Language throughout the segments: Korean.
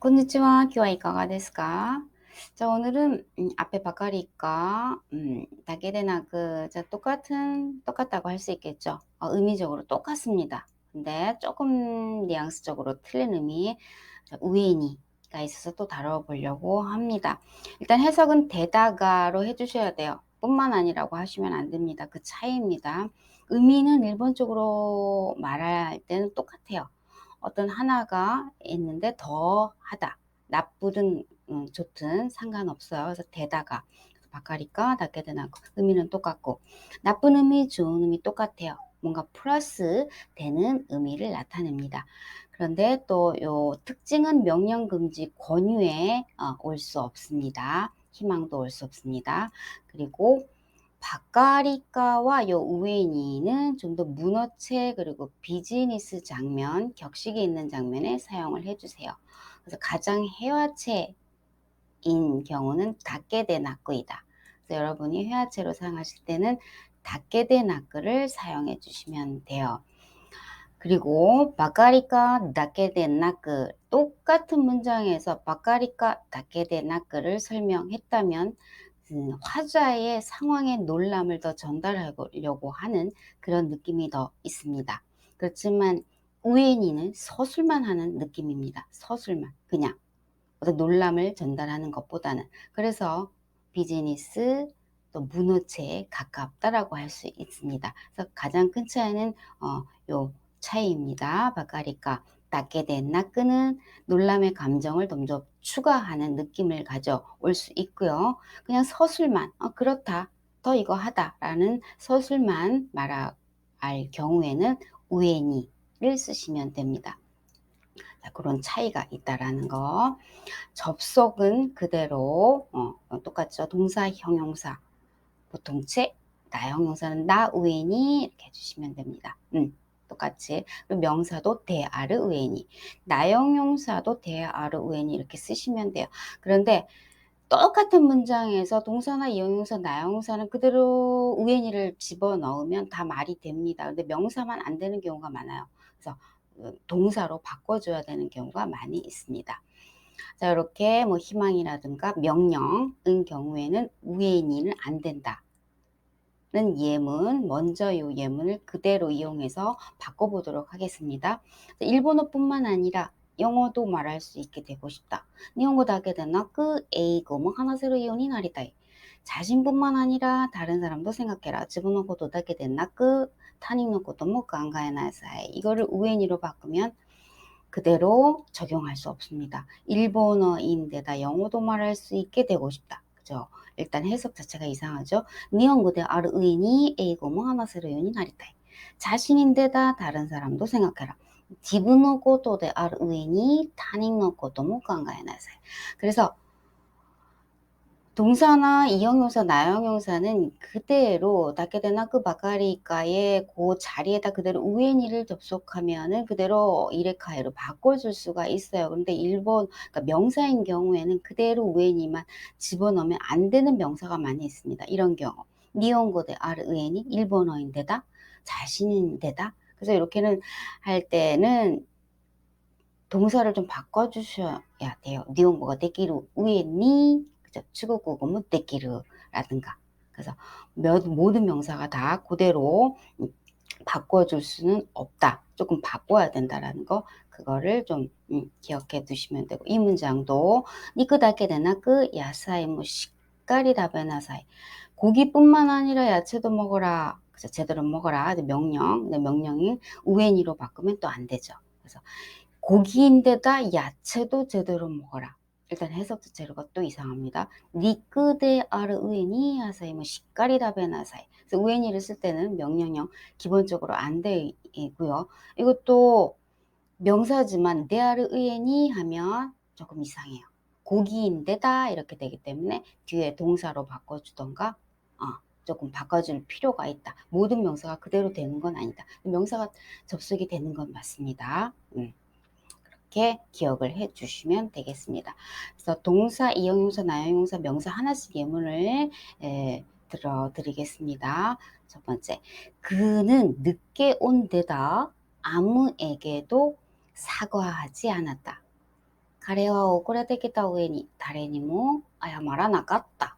こんにちは。今日はいかがですか? 자, 오늘은 음, 앞에 바까리까 음, 다게데나그 자, 똑같은 똑같다고 할 수 있겠죠. 어, 의미적으로 똑같습니다. 근데 조금 뉘앙스적으로 틀린 의미 자, 우에니가 있어서 또 다뤄보려고 합니다. 일단 해석은 되다가로 해주셔야 돼요. 뿐만 아니라고 하시면 안 됩니다. 그 차이입니다. 의미는 일본적으로 말할 때는 똑같아요. 어떤 하나가 있는데 더 하다. 나쁘든 음, 좋든 상관없어요. 그래서 되다가 바카리까 닿게 되나 의미는 똑같고 나쁜 의미, 좋은 의미 똑같아요. 뭔가 플러스 되는 의미를 나타냅니다. 그런데 또 요 특징은 명령 금지 권유에 어, 올수 없습니다. 희망도 올 수 없습니다. 그리고 바카리카와 요 우에니는 좀 더 문어체 그리고 비즈니스 장면, 격식이 있는 장면에 사용을 해주세요. 그래서 가장 회화체인 경우는 닫게 나꾸이다. 그래서 여러분이 회화체로 사용하실 때는 닫게 나꾸를 사용해 주시면 돼요. 그리고 바카리카 닫게 나크 똑같은 문장에서 바카리카 닫게 나크를 설명했다면 음, 화자의 상황의 놀람을 더 전달하려고 하는 그런 느낌이 더 있습니다. 그렇지만 우엔이는 서술만 하는 느낌입니다. 서술만 그냥 어떤 놀람을 전달하는 것보다는 그래서 비즈니스 또 문어체에 가깝다라고 할 수 있습니다. 그래서 가장 큰 차이는 어, 요 차이입니다. 바카리카 닦게 된 나끄는 놀람의 감정을 좀더 추가하는 느낌을 가져올 수 있고요. 그냥 서술만 어, 그렇다 더 이거 하다라는 서술만 말할 경우에는 우에니를 쓰시면 됩니다. 자, 그런 차이가 있다라는 거. 접속은 그대로 어, 똑같죠. 동사, 형용사, 보통체, 나 형용사는 나 우에니 이렇게 해주시면 됩니다. 음. 똑같이 명사도 대아르 우에니 나형용사도 대아르 우에니 이렇게 쓰시면 돼요. 그런데 똑같은 문장에서 동사나 이형용사, 나형용사는 그대로 우에니를 집어넣으면 다 말이 됩니다. 근데 명사만 안 되는 경우가 많아요. 그래서 어, 동사로 바꿔줘야 되는 경우가 많이 있습니다. 자, 이렇게 뭐 희망이라든가 명령은 경우에는 우에니는 안 된다. 는 예문, 먼저 이 예문을 그대로 이용해서 바꿔보도록 하겠습니다. 일본어뿐만 아니라 영어도 말할 수 있게 되고 싶다. 일본어 다게 되나 그 에이고 뭐 하나 새로 이혼이 나리다. 자신뿐만 아니라 다른 사람도 생각해라. 지분의 것도 다게 되나 그 타닝의 것도 뭐 간가에나사이 이거를 우엔이로 바꾸면 그대로 적용할 수 없습니다. 일본어인데다 영어도 말할 수 있게 되고 싶다. 그죠? 일단 해석 자체가 이상하죠. 니온고대 아르 의인이 에이고모 하나세로연이 나리타이. 자신인데다 다른 사람도 생각해라. 지분의 고도대 아르 의인이 타닝의 고도모 간가해나세. 그래서 동사나 이형용사, 나형용사는 그대로 닦게되나 그 바카리가의 그 자리에다 그대로 우엔이를 접속하면은 그대로 이레카이로 바꿔줄 수가 있어요. 그런데 일본 그러니까 명사인 경우에는 그대로 우엔이만 집어넣으면 안 되는 명사가 많이 있습니다. 이런 경우 니온고대 아르 우엔이 일본어인데다 자신인데다 그래서 이렇게는 할 때는 동사를 좀 바꿔주셔야 돼요. 니온고가 되기로 우엔이 그죠? 치고고고 무데기르라든가 그래서 몇, 모든 명사가 다 그대로 바꿔줄 수는 없다. 조금 바꿔야 된다라는 거 그거를 좀 음, 기억해 두시면 되고 이 문장도 니끄다게 되나 그 야사이 뭐 식가리 다베나사이 고기뿐만 아니라 야채도 먹어라. 그래서 제대로 먹어라. 명령. 근데 명령이 우엔이로 바꾸면 또 안 되죠. 그래서 고기인데다 야채도 제대로 먹어라. 일단 해석 자체가 또 이상합니다. 니끄데 아르 우에니 하사이 뭐 시까리 다베나사이. 그래서 우에니를 쓸 때는 명령형 기본적으로 안 되고요. 이것도 명사지만 데아르 우에니 하면 조금 이상해요. 고기인데다 이렇게 되기 때문에 뒤에 동사로 바꿔주던가 어, 조금 바꿔줄 필요가 있다. 모든 명사가 그대로 되는 건 아니다. 명사가 접속이 되는 건 맞습니다. 음. 이렇게 기억을 해 주시면 되겠습니다. 그래서 동사, 이형용사, 나형용사, 명사 하나씩 예문을 에, 들어드리겠습니다. 첫 번째, 그는 늦게 온 데다 아무에게도 사과하지 않았다. 가래와 오그레데기다 우에니 다레니모 아야마라 나갔다.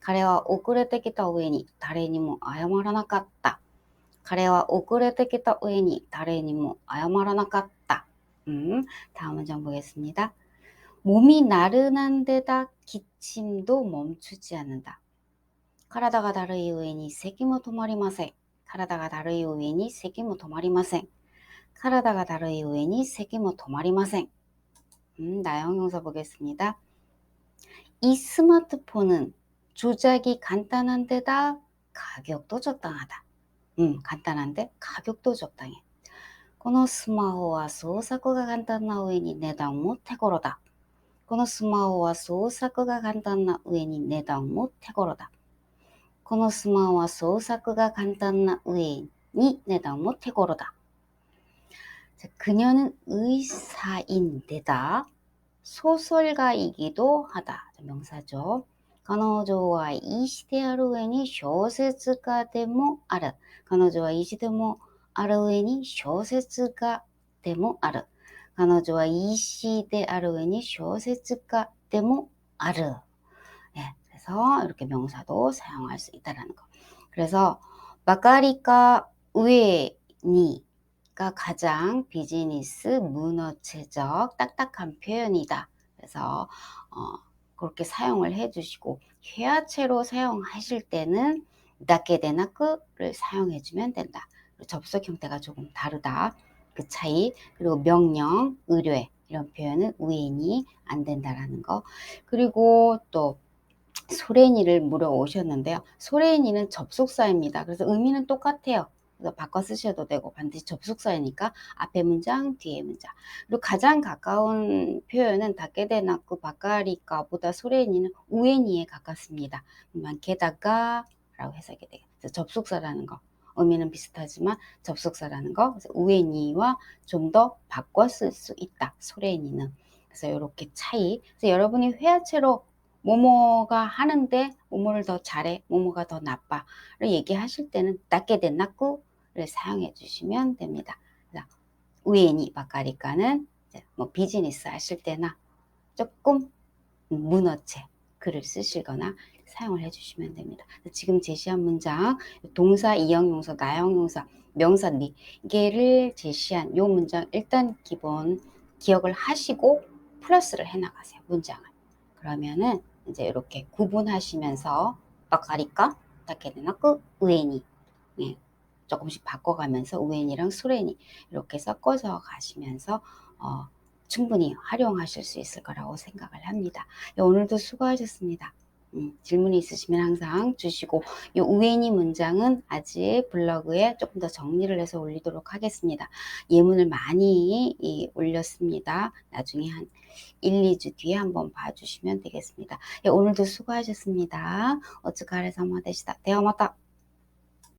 가래와 오그레데기다 우에니 다레니모 아야마라 나갔다. 가래와 오그레데기다 우에니 다레니모 아야마라 나갔다. 음, 다음 문장 보겠습니다. 몸이 나른한데다 기침도 멈추지 않는다. 카라다가 다르이 우에니 세기모 토마리마세. 카라다가 다르이 우에니 세기모 토마리마세. 카라다가 다르이 우에니 세기모 토마리마세. 음, 나형용사 보겠습니다. 이 스마트폰은 조작이 간단한데다 가격도 적당하다. 음, 간단한데 가격도 적당해. このスマホは操作が簡単な上に値段も手頃だ。このスマホは操作が簡単な上に値段も手頃だ。このスマホは操作が簡単な上に値段も手頃だ。 자, 그녀는 의사인데다 소설가이기도 하다. 자, 명사죠. 彼女は医師である上に小説家でもある。彼女は医師でも ある上に小説家でもある。彼女は医師である上に小説家でもある. 네, 그래서 이렇게 명사도 사용할 수 있다라는 거. 그래서 마가리카 우에니가 가장 비즈니스 문어체적 딱딱한 표현이다. 그래서 어, 그렇게 사용을 해주시고 회화체로 사용하실 때는 나게데나크를 사용해주면 된다. 접속 형태가 조금 다르다. 그 차이 그리고 명령, 의뢰 이런 표현은 우인이 안 된다라는 거. 그리고 또 소레니를 물어오셨는데요. 소레니는 접속사입니다. 그래서 의미는 똑같아요. 그래서 바꿔 쓰셔도 되고 반드시 접속사이니까 앞에 문장, 뒤에 문장. 그리고 가장 가까운 표현은 다케데나쿠 바카리카보다 소레니는 우에니에 가깝습니다. 그러면 게다가 라고 해석이 돼요. 그래서 접속사라는 거. 의미는 비슷하지만 접속사라는 거. 우에니와 좀 더 바꿔 쓸 수 있다. 소레니는. 그래서 이렇게 차이. 그래서 여러분이 회화체로 모모가 하는데 모모를 더 잘해, 모모가 더 나빠를 얘기하실 때는 낫게 된 낫구를 사용해 주시면 됩니다. 우연히 바까리까는 뭐 비즈니스 하실 때나 조금 문어체 글을 쓰시거나 사용을 해주시면 됩니다. 지금 제시한 문장 동사, 이형용사, 나형용사, 명사 네 개를 제시한 요 문장 일단 기본 기억을 하시고 플러스를 해나가세요. 문장을. 그러면은 이제 이렇게 구분하시면서 바카리까 다케데나크 우에니 예, 조금씩 바꿔가면서 우에니랑 수레니 이렇게 섞어서 가시면서 어, 충분히 활용하실 수 있을 거라고 생각을 합니다. 예, 오늘도 수고하셨습니다. 음, 질문이 있으시면 항상 주시고 이 우에니 문장은 아직 블로그에 조금 더 정리를 해서 올리도록 하겠습니다. 예문을 많이 이, 올렸습니다. 나중에 한 1, 2주 뒤에 한번 봐주시면 되겠습니다. 예, 오늘도 수고하셨습니다. 마다.